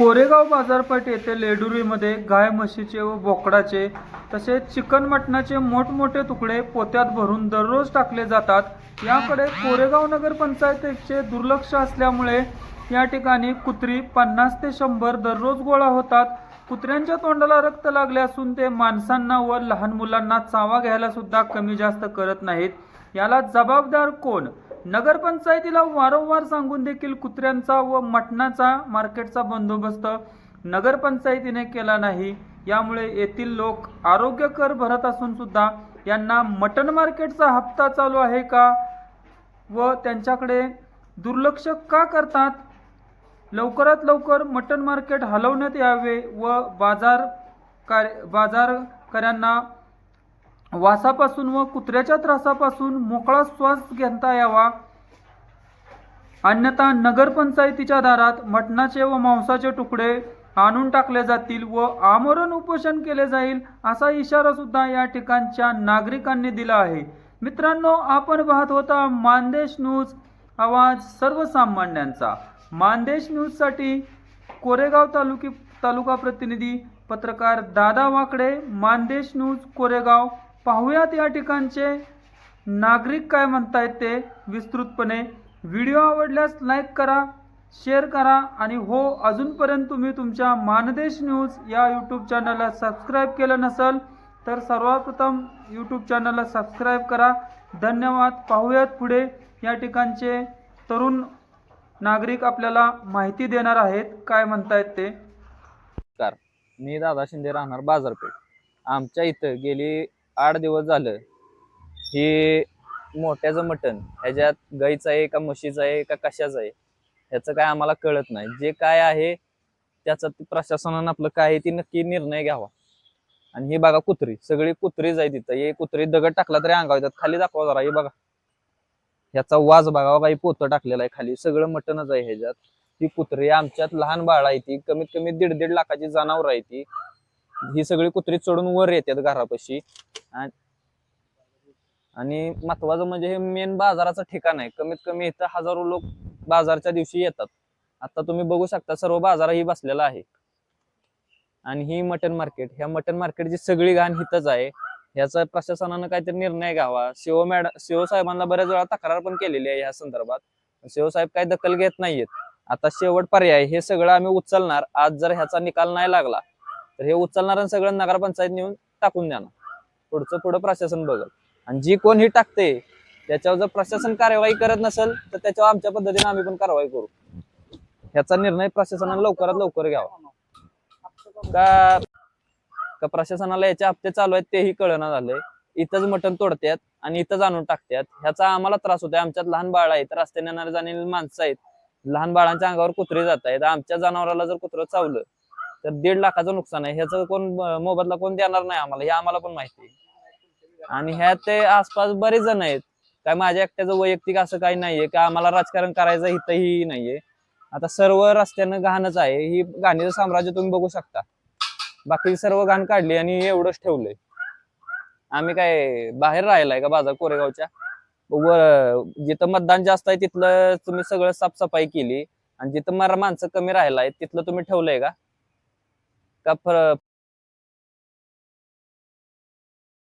कोरेगाव बाजारपेठ येथे लेडुरीमध्ये गाय म्हशीचे व बोकडाचे तसेच चिकन मटणाचे मोठमोठे तुकडे पोत्यात भरून दररोज टाकले जातात. याकडे कोरेगाव नगर पंचायतीचे दुर्लक्ष असल्यामुळे या ठिकाणी कुत्री पन्नास ते शंभर दररोज गोळा होतात. कुत्र्यांच्या तोंडाला रक्त लागले असून ते माणसांना व लहान मुलांना चावा घ्यायला सुद्धा कमी जास्त करत नाहीत. याला जबाबदार कोण? नगरपंचायतीला वारंवार सांगून देखील कुत्र्यांचा व मटणाचा मार्केटचा बंदोबस्त नगरपंचायतीने केला नाही. यामुळे येथील लोक आरोग्य कर भरत असून सुद्धा यांना मटण मार्केटचा हप्ता चालू आहे का? व त्यांच्याकडे दुर्लक्ष का करतात? लवकरात लवकर मटण मार्केट हलवण्यात यावे व बाजार कार्य बाजारकऱ्यांना वासापासून व कुत्र्याच्या त्रासापासून मोकळा श्वास घेता यावा. अन्यथा नगरपंचायतीच्या दारात मटणाचे व मांसाचे तुकडे आणून टाकले जातील व आमरण उपोषण केले जाईल असा इशारा सुद्धा या ठिकाणच्या नागरिकांनी दिला आहे. मित्रांनो आपण पाहत होता मानदेश न्यूज आवाज सर्वसामान्यांचा. मानदेश न्यूजसाठी कोरेगाव तालुकी तालुका प्रतिनिधी पत्रकार दादा वाकडे मानदेश न्यूज कोरेगाव. पाहुयात या ठिकाणचे. नागरिक काय म्हणतायत ते विस्तृतपणे. व्हिडिओ आवडल्यास लाईक करा शेअर करा आणि हो अजूनपर्यंत तुम्ही तुमच्या मानदेश न्यूज या यूट्यूब चॅनलला सबस्क्राईब केलं नसेल तर सर्वप्रथम यूट्यूब चॅनलला सबस्क्राईब करा. धन्यवाद. पाहूयात पुढे या ठिकाणचे तरुण नागरिक आपल्याला माहिती देणार आहेत. काय म्हणतायत ते? मी दादा शिंदे राहणार बाजारपेठ. आमच्या इथं गेली आठ दिवस झालं. हे मोठ्याचं मटण ह्याच्यात गाईचं आहे का म्हशीचं आहे का कशाचं आहे ह्याचं काय आम्हाला कळत नाही. जे काय आहे त्याचं प्रशासनानं आपलं काय आहे ती नक्की निर्णय घ्यावा. आणि ही बघा कुत्री सगळी कुत्रीच आहे तिथं. हे कुत्री दगड टाकला तरी अंगावर येतात. खाली दाखवा जरा हे बघा. ह्याचा वाज बघा काही पोतं टाकलेला आहे खाली. सगळं मटणच आहे ह्याच्यात. ती कुत्री आमच्यात लहान बाळ आहे ती. कमीत कमी दीड दीड लाखाची जनावर आहे ती. ही सगळी कुत्री चढून वर येतात घरापाशी. आणि महत्वाचं म्हणजे हे मेन बाजाराचं ठिकाण आहे. कमीत कमी इथं हजारो लोक बाजारच्या दिवशी येतात. आता तुम्ही बघू शकता सर्व बाजारही बसलेला आहे. आणि ही मटन मार्केट. ह्या मटन मार्केटची सगळी घाण हिथंच आहे. ह्याचा प्रशासनानं काहीतरी निर्णय घ्यावा. शिव मॅडम शिवो साहेबांना बऱ्याच वेळा तक्रार पण केलेली आहे या संदर्भात. शिव साहेब काही दखल घेत नाहीयेत. आता शेवट पर्याय हे सगळं आम्ही उचलणार. आज जर ह्याचा निकाल नाही लागला तर हे उचलणार सगळं नगरपंचायत नेऊन टाकून देणार. पुढचं पुढं प्रशासन बघल. आणि जी कोण ही टाकते त्याच्यावर जर प्रशासन कार्यवाही करत नसेल तर त्याच्यावर आमच्या पद्धतीने आम्ही पण कारवाई करू. ह्याचा निर्णय प्रशासनाने लवकरात लवकर घ्यावा. का का प्रशासनाला याचे हप्ते चालू आहेत तेही कळना झालंय. इथंच मटण तोडतात आणि इथंच आणून टाकतात ह्याचा आम्हाला त्रास होतोय. आमच्यात लहान बाळ आहेत रस्त्याने येणारे जाणारी माणसं आहेत. लहान बाळांच्या अंगावर कुत्रे जात आहेत आमच्या जनावराला जर कुत्रं चावलं तर दीड लाखाचं नुकसान आहे. ह्याचं कोण मोबदला कोण देणार नाही आम्हाला हे आम्हाला पण माहिती आहे. आणि ह्या ते आसपास बरेच जण आहेत. काय माझ्या एकट्याचं वैयक्तिक असं काही नाहीये का आम्हाला राजकारण करायचं हितही नाहीये. आता सर्व रस्त्यानं घाणच आहे. ही घाणीचं साम्राज्य तुम्ही बघू शकता. बाकी सर्व घाण काढली आणि एवढंच ठेवलंय. आम्ही काय बाहेर राहिलाय का बाजार कोरेगावच्या? व जिथं मतदान जास्त आहे तिथलं तुम्ही सगळं साफसफाई केली. आणि जिथं मरा माणसं कमी राहिलाय तिथलं तुम्ही ठेवलंय का? का फर-